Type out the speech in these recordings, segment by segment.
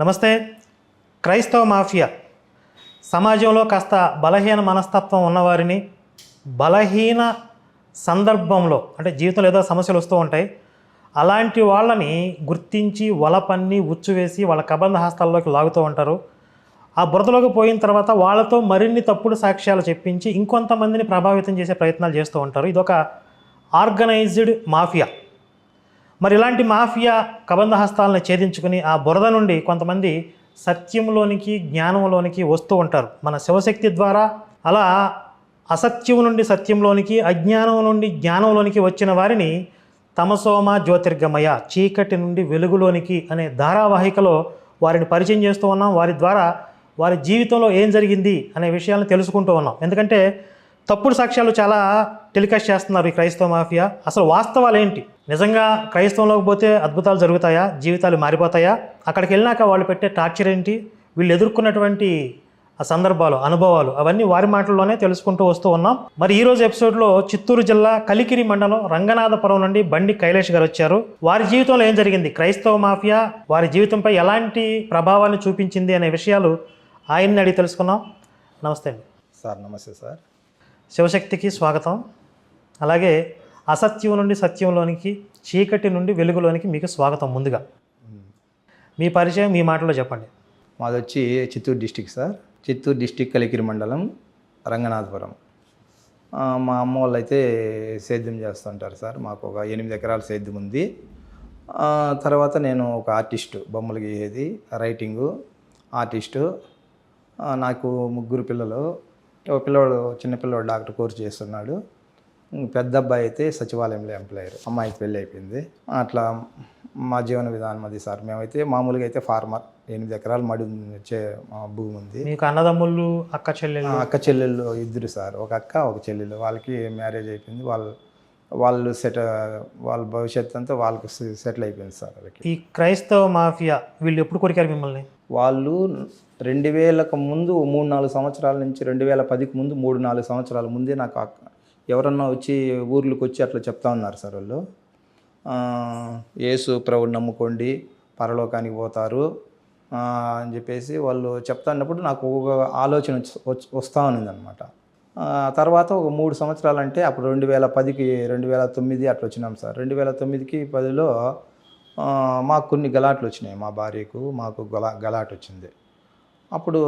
నమస్తే. క్రైస్తవ మాఫియా. సమాజంలో కాస్త బలహీన మనస్తత్వం ఉన్నవారిని బలహీన సందర్భంలో అంటే జీవితంలో ఏదో సమస్యలు వస్తూ ఉంటాయి అలాంటి వాళ్ళని గుర్తించి వలపన్ని ఉచ్చు వేసి వాళ్ళ కబంధ హస్తాల్లోకి లాగుతూ ఉంటారు. ఆ బురదలోకి పోయిన తర్వాత వాళ్ళతో మరిన్ని తప్పుడు సాక్ష్యాలు చెప్పించి ఇంకొంతమందిని ప్రభావితం చేసే ప్రయత్నాలు చేస్తూ ఉంటారు. ఇదొక ఆర్గనైజ్డ్ మాఫియా. మరి ఇలాంటి మాఫియా కబంధ హస్తాలను ఛేదించుకుని ఆ బురద నుండి కొంతమంది సత్యంలోనికి జ్ఞానంలోనికి వస్తూ ఉంటారు. మన శివశక్తి ద్వారా అలా అసత్యం నుండి సత్యంలోనికి అజ్ఞానం నుండి జ్ఞానంలోనికి వచ్చిన వారిని తమసోమ జ్యోతిర్గమయ చీకటి నుండి వెలుగులోనికి అనే ధారావాహికలో వారిని పరిచయం చేస్తూ ఉన్నాం. వారి ద్వారా వారి జీవితంలో ఏం జరిగింది అనే విషయాలను తెలుసుకుంటూ ఉన్నాం. ఎందుకంటే తప్పుడు సాక్ష్యాలు చాలా టెలికాస్ట్ చేస్తున్నారు ఈ క్రైస్తవ మాఫియా. అసలు వాస్తవాలు ఏంటి? నిజంగా క్రైస్తవంలోకి పోతే అద్భుతాలు జరుగుతాయా? జీవితాలు మారిపోతాయా? అక్కడికి వెళ్ళినాక వాళ్ళు పెట్టే టార్చర్ ఏంటి? వీళ్ళు ఎదుర్కొన్నటువంటి ఆ సందర్భాలు అనుభవాలు అవన్నీ వారి మాటల్లోనే తెలుసుకుంటూ వస్తూ ఉన్నాం. మరి ఈ రోజు ఎపిసోడ్లో చిత్తూరు జిల్లా కలికిరి మండలం రంగనాథపురం నుండి బండి కైలేష్ గారు వచ్చారు. వారి జీవితంలో ఏం జరిగింది? క్రైస్తవ మాఫియా వారి జీవితంపై ఎలాంటి ప్రభావాన్ని చూపించింది అనే విషయాలు ఆయన్ని అడిగి తెలుసుకున్నాం నమస్తే అండి. సార్ నమస్తే సార్. శివశక్తికి స్వాగతం. అలాగే అసత్యం నుండి సత్యంలోనికి చీకటి నుండి వెలుగులోనికి మీకు స్వాగతం ముందుగా. మీ పరిచయం మీ మాటలో చెప్పండి. మాది వచ్చి Chittoor district sir. Chittoor district Kalikiri మండలం రంగనాథపురం. మా అమ్మ వాళ్ళు అయితే సేద్యం చేస్తుంటారు సార్. మాకు ఒక ఎనిమిది ఎకరాల సేద్యం ఉంది. తర్వాత నేను ఒక ఆర్టిస్టు బొమ్మలు గీసేది రైటింగు ఆర్టిస్టు. నాకు ముగ్గురు పిల్లలు. ఒక పిల్లోడు చిన్న పిల్లోడు డాక్టర్ కోర్స్ చేస్తున్నాడు. పెద్ద అబ్బాయి అయితే సచివాలయంలో ఎంప్లాయర్. అమ్మాయికి పెళ్ళి అయిపోయింది. అట్లా మా జీవన విధానం అది సార్. మేమైతే మామూలుగా అయితే ఫార్మర్. ఎనిమిది ఎకరాలు మడి ఉంది, చే- మా భూమి ఉంది. మీకు అన్నదమ్ముళ్ళు అక్క చెల్లెళ్ళు? అక్క చెల్లెళ్ళు ఇద్దరు సార్. ఒక అక్క ఒక చెల్లెలు. వాళ్ళకి మ్యారేజ్ అయిపోయింది. వాళ్ళు వాళ్ళు సెట్ వాళ్ళ భవిష్యత్తు అంతా వాళ్ళకి సెటిల్ అయిపోయింది సార్ వాళ్ళకి. ఈ క్రైస్తవ మాఫియా వీళ్ళు ఎప్పుడు కొరికారు మిమ్మల్ని? వాళ్ళు రెండు వేలకు ముందు మూడు నాలుగు సంవత్సరాల నుంచి రెండు వేల పదికి ముందు మూడు నాలుగు సంవత్సరాల ముందే నాకు అక్క- ఎవరన్నా వచ్చి ఊర్లకు వచ్చి అట్లా చెప్తా ఉన్నారు సార్ వాళ్ళు. ఏసు యేసు ప్రభుని నమ్ముకోండి పరలోకానికి పోతారు అని చెప్పేసి వాళ్ళు చెప్తాన్నప్పుడు నాకు ఒక ఆలోచన వస్తూ ఉన్నది అనమాట తర్వాత ఒక మూడు సంవత్సరాలు అంటే అప్పుడు రెండు వేల పదికి రెండు వేల తొమ్మిది అట్లా వచ్చినాం సార్. రెండు వేల తొమ్మిదికి పదిలో మాకు కొన్ని గలాట్లు వచ్చినాయి మా భార్యకు మాకు గలా గలాట్ వచ్చింది అప్పుడు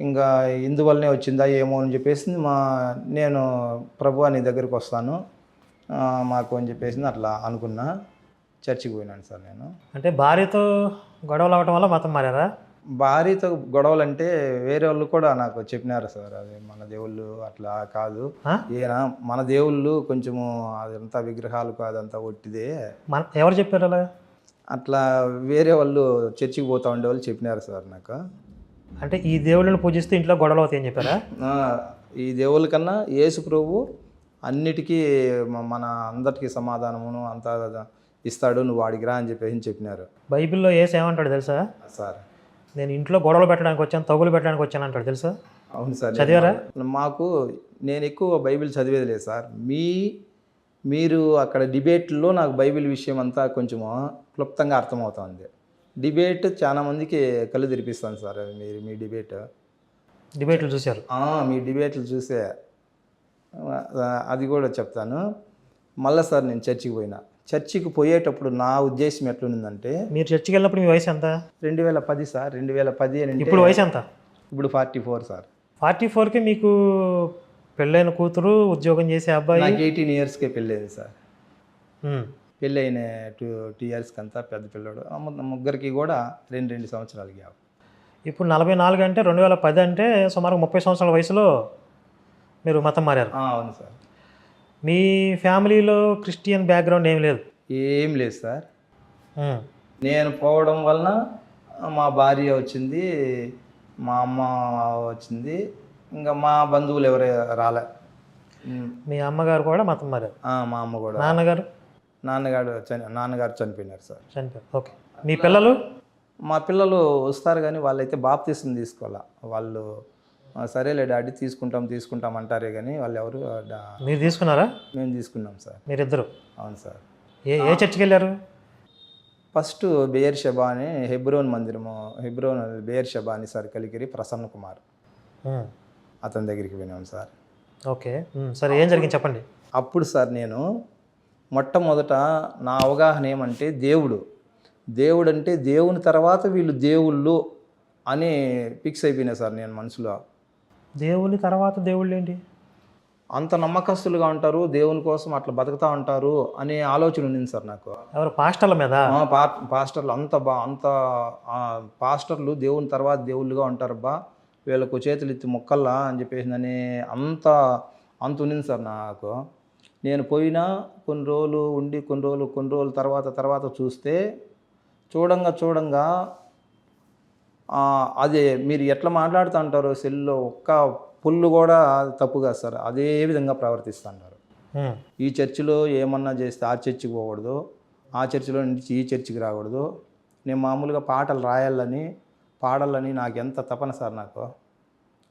ఇంకా ఇందువల్లనే వచ్చిందా ఏమో అని చెప్పేసి మా నేను ప్రభు నీ దగ్గరికి వస్తాను. మాకు అని చెప్పేసి అట్లా అనుకున్నా. చర్చికి పోయినాను సార్ నేను. అంటే భార్యతో గొడవలు అవటం వల్ల మతం మారారా? భార్యతో గొడవలు అంటే వేరే వాళ్ళు కూడా నాకు చెప్పినారు సార్. అది మన దేవుళ్ళు అట్లా కాదు? ఈయన మన దేవుళ్ళు కొంచెము అదంతా విగ్రహాలు అదంతా ఒట్టిదే. మన ఎవరు చెప్పారు అలా? అట్లా వేరే వాళ్ళు చర్చికి పోతా ఉండేవాళ్ళు చెప్పినారు సార్ నాకు. అంటే ఈ దేవుళ్ళని పూజిస్తే ఇంట్లో గొడవలు అవుతాయని చెప్పారా? ఈ దేవుళ్ళ కన్నా యేసు ప్రభు అన్నిటికీ మన అందరికీ సమాధానమును అంతా ఇస్తాడు నువ్వు వాడికి రా అని చెప్పేసి చెప్పినారు. బైబిల్లో ఏసు ఏమంటాడు తెలుసా? సార్. నేను ఇంట్లో గొడవలు పెట్టడానికి వచ్చాను తగులు పెట్టడానికి వచ్చాను అంటాడు తెలుసా? అవును సార్ చదివారా? మాకు నేను ఎక్కువ బైబిల్ చదివేది లేదు సార్. మీ మీరు అక్కడ డిబేట్లో నాకు బైబిల్ విషయం అంతా కొంచెము క్లుప్తంగా అర్థమవుతుంది. డిబేట్ చాలా మందికి కళ్ళు తెరిపిస్తాను సార్ మీరు మీ డిబేట్. డిబేట్లు చూశారు? మీ డిబేట్లు చూసే అది కూడా చెప్తాను. మళ్ళీ సార్ నేను చర్చికి పోయినా. చర్చికి పోయేటప్పుడు నా ఉద్దేశం ఎట్లుందంటే మీరు చర్చికి వెళ్ళినప్పుడు మీ వయసు ఎంత? రెండు వేల పది సార్ రెండు వేల పది ఇప్పుడు వయసు ఎంత? ఇప్పుడు ఫార్టీ ఫోర్ సార్. ఫార్టీ ఫోర్కి మీకు పెళ్ళైన కూతురు ఉద్యోగం చేసే అబ్బాయి? ఎయిటీన్ ఇయర్స్కే పెళ్ళేది సార్. ఉమ్. పెళ్ళి అయిన టూ టూ ఇయర్స్కి అంతా పెద్ద పిల్లడు. ముగ్గురికి కూడా రెండు రెండు సంవత్సరాలు గ్యాప్. ఇప్పుడు నలభై నాలుగు అంటే రెండు వేల పది అంటే సుమారు ముప్పై సంవత్సరాల వయసులో మీరు మతం మారారు. అవును సార్. మీ ఫ్యామిలీలో క్రిస్టియన్ బ్యాక్గ్రౌండ్ ఏం లేదు? ఏం లేదు సార్. నేను పోవడం వలన మా భార్య వచ్చింది మా అమ్మ వచ్చింది ఇంకా మా బంధువులు ఎవరే రాలే. మీ అమ్మగారు కూడా మతం మారారు? మా అమ్మ కూడా. నాన్నగారు? నాన్నగారు చని నాన్నగారు చనిపోయినారు సార్. చనిపోయారు. ఓకే. మీ పిల్లలు? మా పిల్లలు వస్తారు కానీ వాళ్ళైతే బాప్తీసం తీసుకోవాలా. వాళ్ళు "ఆ, సరేలే డాడీ తీసుకుంటాం తీసుకుంటాం అంటారే కానీ వాళ్ళు ఎవరు "డా- మీరు తీసుకున్నారా? మేము తీసుకున్నాం సార్. మీరిద్దరు? అవును సార్. ఏ ఏ చర్చికి వెళ్ళారు ఫస్ట్ బేర్ షబా అని హెబ్రోన్ మందిరము హెబ్రోన్ బేర్ షబా అని సార్ కలిగిరి ప్రసన్న కుమార్. అతని దగ్గరికి విన్నాం సార్. ఓకే. సరే ఏం జరిగింది చెప్పండి. అప్పుడు సార్ నేను మొట్టమొదట నా అవగాహన ఏమంటే దేవుడు. దేవుడు అంటే దేవుని తర్వాత వీళ్ళు దేవుళ్ళు అని ఫిక్స్ అయిపోయినా సార్ నేను మనసులో. దేవుని తర్వాత దేవుళ్ళు ఏంటి? అంత నమ్మకస్తులుగా ఉంటారు దేవుని కోసం అట్లా బతుకుతా ఉంటారు అనే ఆలోచన ఉండింది సార్ నాకు. ఎవరు? పాస్టర్ల మీద? పాస్టర్లు అంత బా అంత పాస్టర్లు దేవుని తర్వాత దేవుళ్ళుగా ఉంటారు బా వీళ్ళకు చేతులు ఎత్తి మొక్కల్లా అని చెప్పేసి అని అంత అంత ఉన్నింది సార్ నాకు. నేను పోయినా కొన్ని రోజులు ఉండి కొన్ని రోజులు కొన్ని రోజుల తర్వాత తర్వాత చూస్తే చూడంగా చూడంగా అది మీరు ఎట్లా మాట్లాడుతూ ఉంటారో సెల్లో ఒక్క పుల్లు కూడా తప్పు కాదు సార్. అదే విధంగా ప్రవర్తిస్తుంటారు ఈ చర్చిలో ఏమన్నా చేస్తే ఆ చర్చికి పోకూడదు ఆ చర్చిలో నుంచి ఈ చర్చికి రాకూడదు. నేను మామూలుగా పాటలు రాయాలని పాడాలని నాకు ఎంత తపన సార్ నాకు.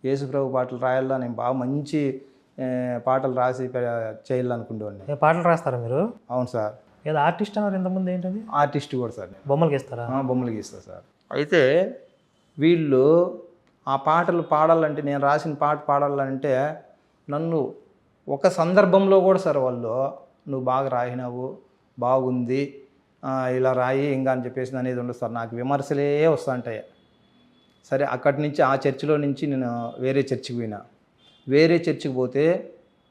యేసుప్రభు పాటలు రాయాలా నేను బాగా మంచి పాటలు రాసి ఏ పాటలు రాస్తారా మీరు? అవును సార్. ఏదో ఆర్టిస్ట్ అన్నారు ఇంతకుముందు ఏంటది? ఆర్టిస్ట్ కూడా సార్ బొమ్మలు గీస్తారా? బొమ్మలు గీస్తా సార్. అయితే వీళ్ళు ఆ పాటలు పాడాలంటే నేను రాసిన పాట పాడాలంటే నన్ను ఒక సందర్భంలో కూడా సార్ వాళ్ళు నువ్వు బాగా రాయినావు బాగుంది ఇలా రాయి ఇంకా అని చెప్పేసి అనేది ఉండదు సార్. నాకు విమర్శలే వస్తుంటాయి సరే అక్కడి నుంచి ఆ చర్చిలో నుంచి నేను వేరే చర్చికి పోయినా. వేరే చర్చికి పోతే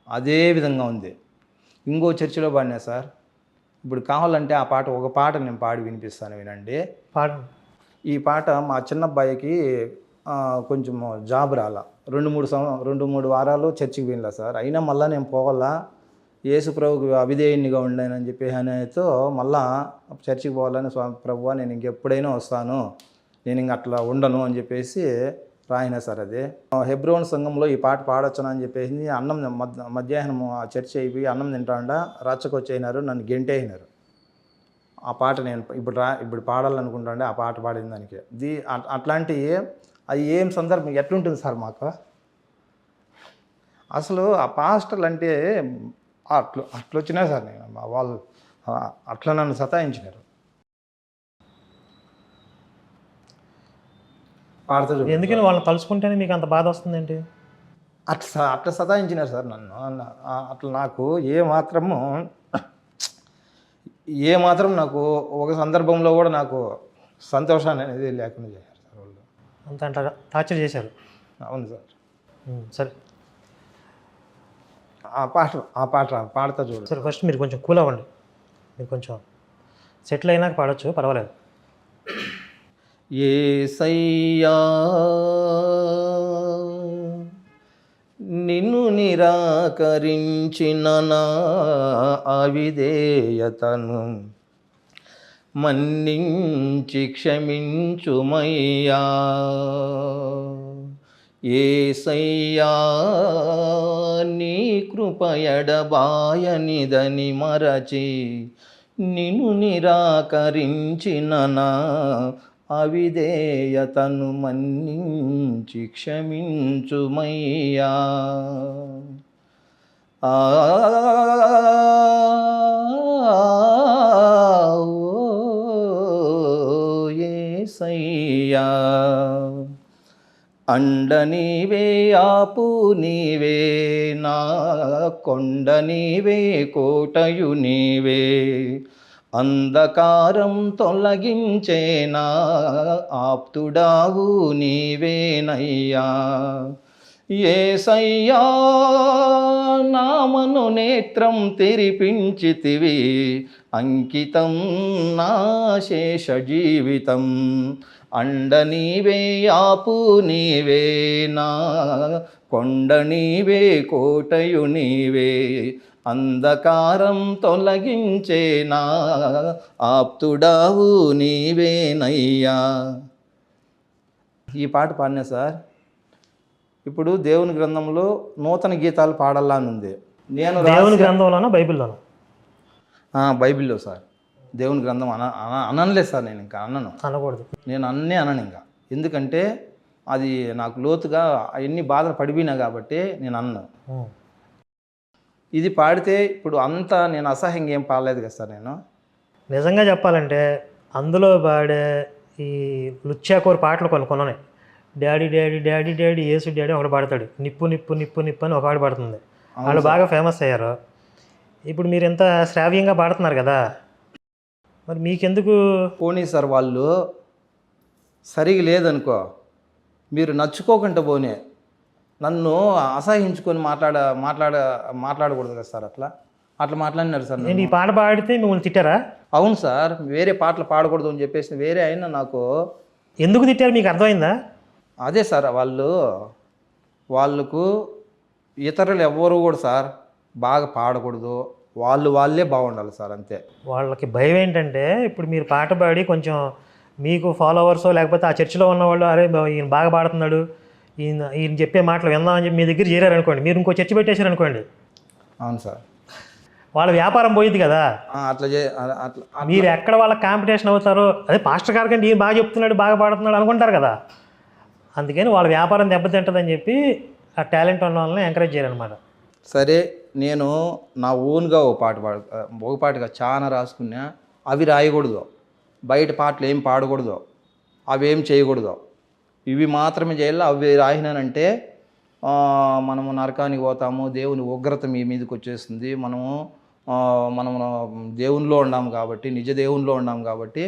అదే విధంగా ఉంది. ఇంకో చర్చిలో పాడినా సార్? ఇప్పుడు కావాలంటే ఆ పాట ఒక పాట నేను పాడి వినిపిస్తాను వినండి. పాడండి. ఈ పాట మా చిన్నబ్బాయికి కొంచెం జాబ్ రాల. రెండు మూడు సం రెండు మూడు వారాలు చర్చికి వెళ్ళా సార్. అయినా మళ్ళీ నేను పోవాలా? యేసు ప్రభుకి అవిధేయునిగా ఉండానని చెప్పి అనేతో మళ్ళా చర్చికి పోవాలని స్వామి ప్రభువా నేను ఇంకెప్పుడైనా వస్తాను. నేను ఇంక అట్లా ఉండను అని చెప్పేసి రాయినా సార్ అది. హెబ్రోన్ సంఘంలో ఈ పాట పాడొచ్చును అని చెప్పేసి అన్నం మధ్యాహ్నం ఆ చర్చి అయిపోయి అన్నం తింటాండా రచ్చకొచ్చేయినారు నన్ను గెంటేసినారు ఆ పాట నేను ఇప్పుడు రా ఇప్పుడు పాడాలనుకుంటాండే ఆ పాట పాడిన దానికి. దీ అట్- అట్లాంటి అది ఏం సందర్భం ఎట్లుంటుంది సార్ మాకు? అసలు ఆ పాస్టర్లు అంటే అట్లు అట్లొచ్చినా సార్ నేను మా వాళ్ళు అట్లా నన్ను సతాయించినారు. పాడతా చూడు. ఎందుకని వాళ్ళని తలుచుకుంటేనే మీకు అంత బాధ వస్తుందేంటి? అట్లా అట్లా సతాయించినారు సార్ నన్ను. అట్లా నాకు ఏ మాత్రము ఏ మాత్రం నాకు ఒక సందర్భంలో కూడా నాకు సంతోషాన్ని అనేది లేకుండా చేశారు సార్ వాళ్ళు. అంత అంట టార్చర్ చేశారు. అవును సార్. సరే. ఆ పాట ఆ పాట పాడతా చూడు. సరే ఫస్ట్ మీరు కొంచెం కూల్ అవ్వండి. మీరు కొంచెం సెటిల్ అయినాక పాడొచ్చు పర్వాలేదు. ఏసయ్యా నిన్ను నిరాకరించిన నా అవిధేయతను మన్నించి క్షమించుమయ్యా. ఏసయ్యా నీ కృపయడబాయనిదని మరచి నిన్ను నిరాకరించిన నా అవిధేయతను మన్నించి క్షమించుమయ్యా. ఆ ఓ అండ నీవే ఆపు నీవే నా కొండ నీవే కోటయు నీవే. అంధకారం తొలగించేనా? ఆప్తుడావు నీవేనయ్యా. ఏసయ్యా నామను నేత్రం తెరిపించితివి. అంకితం నా శేష జీవితం అండ నీవే ఆపు నీవే నా కొండ నీవే కోటయు నీవే. అంధకారం తొలగించేనా? ఆప్తుడావు నీవేనయ్యా? ఈ పాట పాడినా సార్? ఇప్పుడు దేవుని గ్రంథంలో నూతన గీతాలు పాడాలా అని ఉంది. నేను దేవుని గ్రంథంలోనో బైబిల్లోనో? ఆ, బైబిల్లో సార్. దేవుని గ్రంథం అన అన- అననులేదు సార్ నేను ఇంకా అనను. అనకూడదు. నేను అన్నే అనను ఇంకా. ఎందుకంటే అది నాకు లోతుగా ఎన్ని బాధలు పడిపోయినా కాబట్టి నేను అన్ను. ఉమ్. ఇది పాడితే ఇప్పుడు అంత నేను అసహ్యంగా ఏం పాడలేదు కదా సార్ నేను. నిజంగా చెప్పాలంటే అందులో పాడే ఈ లుచ్చాకూర పాటలు కొన్ని కొన్నాయి daddy daddy daddy daddy Yesu daddy ఒకటి పాడతాడు. నిప్పు నిప్పు నిప్పు నిప్పు అని ఒకటి పాడుతుంది. వాళ్ళు బాగా ఫేమస్ అయ్యారు. ఇప్పుడు మీరు ఎంత శ్రావ్యంగా పాడుతున్నారు కదా మరి మీకెందుకు? పోనీ సార్ వాళ్ళు సరిగా లేదనుకో మీరు నచ్చుకోకుండా పోనీ నన్ను అసహించుకొని మాట్లాడ మాట్లాడ మాట్లాడకూడదు కదా సార్ అట్లా? అట్లా మాట్లాడినారు సార్ నేను. ఈ పాట పాడితే మిమ్మల్ని తిట్టారా? అవును సార్ వేరే పాటలు పాడకూడదు అని చెప్పేసి వేరే అయినా నాకు ఎందుకు తిట్టారు? మీకు అర్థమైందా? అదే సార్ వాళ్ళు వాళ్ళకు ఇతరులు ఎవ్వరు కూడా సార్ బాగా పాడకూడదు. వాళ్ళు వాళ్ళే బాగుండాలి సార్ అంతే. వాళ్ళకి భయం ఏంటంటే ఇప్పుడు మీరు పాట పాడి కొంచెం మీకు ఫాలోవర్స్ లేకపోతే ఆ చర్చిలో ఉన్నవాళ్ళు అరే ఈయన బాగా పాడుతున్నాడు. ఈయన ఈయన చెప్పే మాటలు విందామని చెప్పి మీ దగ్గర చేరారనుకోండి. మీరు ఇంకో చర్చి పెట్టేశారనుకోండి. అవును సార్. వాళ్ళ వ్యాపారం పోయింది కదా. ఆ, అట్లా చే అట్లా మీరు ఎక్కడ వాళ్ళ కాంపిటీషన్ అవుతారో అదే పాస్టర్ గారి కంటే ఈయన బాగా చెప్తున్నాడు బాగా పాడుతున్నాడు అనుకుంటారు కదా. అందుకని వాళ్ళ వ్యాపారం దెబ్బతింటుందని చెప్పి ఆ టాలెంట్ ఉన్న వాళ్ళని ఎంకరేజ్ చేయాలన్నమాట సరే నేను నా ఓన్గా ఒక పాట పాడు ఒక పాటగా చాలా రాసుకున్నా అవి రాయకూడదు. బయట పాటలు ఏం పాడకూడదు. అవి ఏం చేయకూడదు. ఇవి మాత్రమే చేయాలి అవి రాయినానంటే మనము నరకానికి పోతాము దేవుని ఉగ్రత మీ మీదకి వచ్చేస్తుంది మనము మనము దేవునిలో ఉన్నాము కాబట్టి నిజ దేవునిలో ఉన్నాము కాబట్టి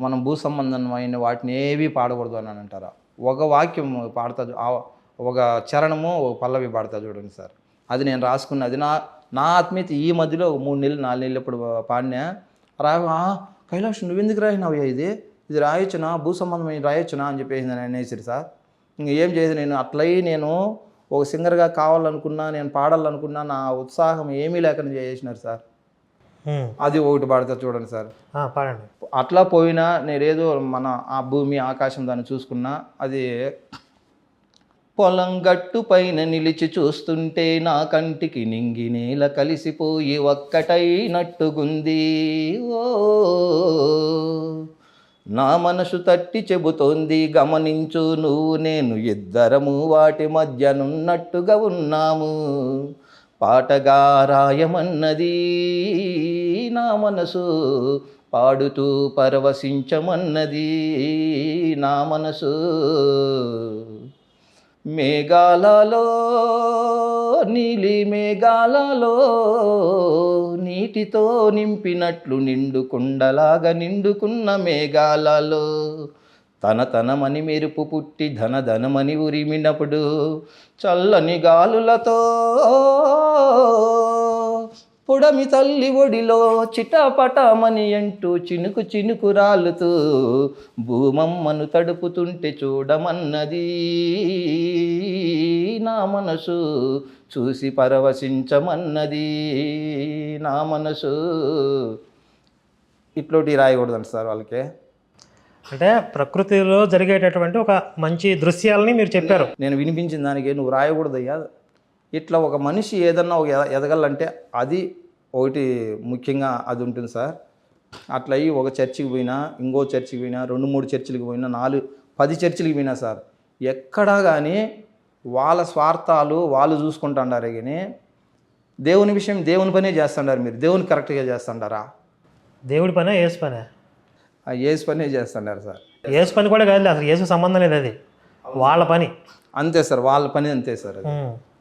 మనం భూ సంబంధమైన వాటిని ఏవి పాడకూడదు అని అంటారా? ఒక వాక్యం పాడతా ఒక చరణము పల్లవి పాడతా చూడండి సార్. అది నేను రాసుకున్నది నా నా ఆత్మీయత ఈ మధ్యలో ఒక మూడు నెలలు నాలుగు నెలలు ఇప్పుడు పాడినా రా "ఆ, కైలాష్ నువ్వెందుకు రాయినావయ్యా ఇది? ఇది రాయొచ్చునా? భూ సంబంధమైన రాయొచ్చునా? అని చెప్పేసి నేను అనేసి సార్. ఇంక ఏం చేయదు నేను అట్లయి నేను ఒక సింగర్గా కావాలనుకున్నా నేను పాడాలనుకున్నా నా ఉత్సాహం ఏమీ లేకుండా చేసినారు సార్. అది ఒకటి పాడతా చూడండి సార్. పాడండి. అట్లా పోయినా నేనేదో మన ఆ భూమి ఆకాశం దాన్ని చూసుకున్నా అది పొలం గట్టు పైన నిలిచి చూస్తుంటే నా కంటికి నింగి నేల కలిసిపోయి ఒక్కటైనట్టుగుంది. ఓ నా మనసు తట్టి చెబుతోంది గమనించు నువ్వు నేను ఇద్దరము వాటి మధ్యనున్నట్టుగా ఉన్నాము. పాటగా రాయమన్నది నా మనసు పాడుతూ పరవశించమన్నది నా మనసు. మేఘాలలో నీలి మేఘాలలో నీటితో నింపినట్లు నిండు కుండలాగా నిండుకున్న మేఘాలలో. తన తనమని మెరుపు పుట్టి ధన ధనమని ఉరిమినప్పుడు చల్లని గాలులతో పుడమి తల్లి ఒడిలో చిటపటమని అంటూ చినుకు చినుకు రాలుతూ భూమమ్మను తడుపుతుంటే చూడమన్నది నా మనసు చూసి పరవశించమన్నది నా మనసు. ఇట్లోటి రాయకూడదండి సార్ వాళ్ళకి. అంటే ప్రకృతిలో జరిగేటటువంటి ఒక మంచి దృశ్యాలని మీరు చెప్పారు. నేను వినిపించిన దానికి నువ్వు రాయకూడదయ్యా. ఇట్లా ఒక మనిషి ఏదన్నా ఒక ఎద- ఎదగాలంటే అది ఒకటి ముఖ్యంగా అది ఉంటుంది సార్. అట్లా అయ్యి ఒక చర్చికి పోయినా ఇంకో చర్చికి పోయినా రెండు మూడు చర్చిలకు పోయినా నాలుగు పది చర్చిలకు పోయినా సార్ ఎక్కడా కానీ వాళ్ళ స్వార్థాలు వాళ్ళు చూసుకుంటుండారే కానీ దేవుని విషయం దేవుని పనే చేస్తుండారు మీరు. దేవుని కరెక్ట్గా చేస్తుండారా? దేవుడి పనే ఏసు పనే. ఏసు పనే చేస్తుండారు సార్. ఏసు పని కూడా కాదు అసలు ఏసు సంబంధం లేదు అది. వాళ్ళ పని. అంతే సార్ వాళ్ళ పని అంతే సార్ అది.